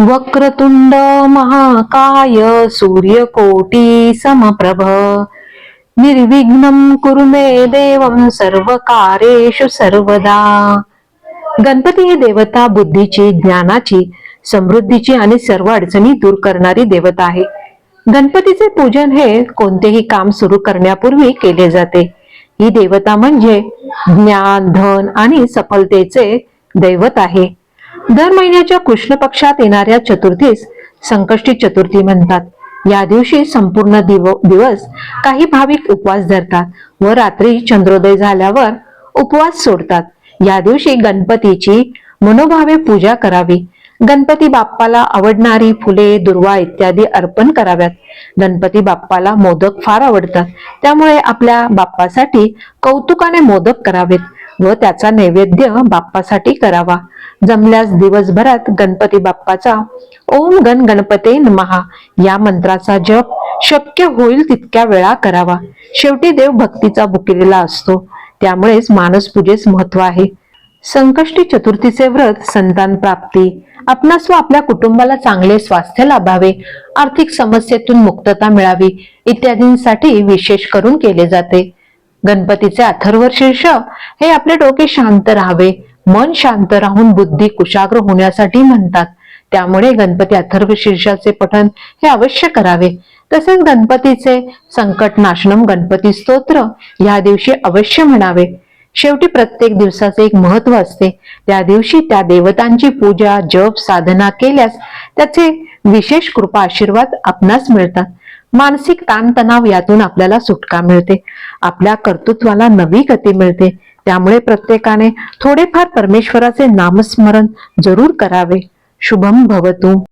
वक्रतुंड महाकाय सूर्यकोटी समप्रभ। निर्विघ्नं कुरु मे देवं सर्वकारेषु सर्वदा। गणपती ही देवता बुद्धीची ज्ञानाची समृद्धीची आणि सर्व अडचणी दूर करणारी देवता आहे. गणपतीचे पूजन हे कोणतेही काम सुरू करण्यापूर्वी केले जाते. ही देवता म्हणजे ज्ञान धन आणि सफलतेचे दैवत आहे. दर महिन्याच्या कृष्ण पक्षात येणाऱ्या चतुर्थीस संकष्टी चतुर्थी म्हणतात. या दिवशी संपूर्ण दिव दिवस काही भाविक उपवास धरतात व रात्री चंद्रोदय झाल्यावर उपवास सोडतात. या दिवशी गणपतीची मनोभावे पूजा करावी. गणपती बाप्पाला आवडणारी फुले दुर्वा इत्यादी अर्पण कराव्यात. गणपती बाप्पाला मोदक फार आवडतात. त्यामुळे आपल्या बाप्पासाठी कौतुकाने मोदक करावेत. व त्याचा नैवेद्य बाप्पासाठी करावा. जमल्यास दिवसभरात गणपती बाप्पाचा ओम गण गणपते नमहा या मंत्राचा जप शक्य होईल तितक्या वेळा करावा. शेवटी देव भक्तीचा भुकेलेला असतो. त्यामुळेच मानस पूजेस महत्त्व आहे. संकष्टी चतुर्थीचे व्रत संतान प्राप्ती. आपणास व आपल्या कुटुंबाला चांगले स्वास्थ्य लाभावे. आर्थिक समस्येतून मुक्तता मिळावी. इत्यादींसाठी विशेष करून केले जाते. गणपतीचे अथर्व शीर्ष हे आपले डोके शांत राहावे. मन शांत राहून बुद्धी कुशाग्र होण्यासाठी म्हणतात. त्यामुळे गणपती अथर्व शीर्षाचे पठण हे अवश्य करावे. तसेच गणपतीचे संकट नाशनम गणपती स्तोत्र या दिवशी अवश्य म्हणावे. शेवटी प्रत्येक दिवसाचे एक महत्त्व असते. त्या दिवशी त्या देवतांची पूजा जप साधना केल्यास त्याचे विशेष कृपा आशीर्वाद आपणास मिळतात. मानसिक ताणतणाव यातून आपल्याला सुटका मिळते. आपल्या कर्तृत्वाला नवी गती मिळते. त्यामुळे प्रत्येकाने थोडेफार परमेश्वराचे नामस्मरण जरूर करावे. शुभम भवतु.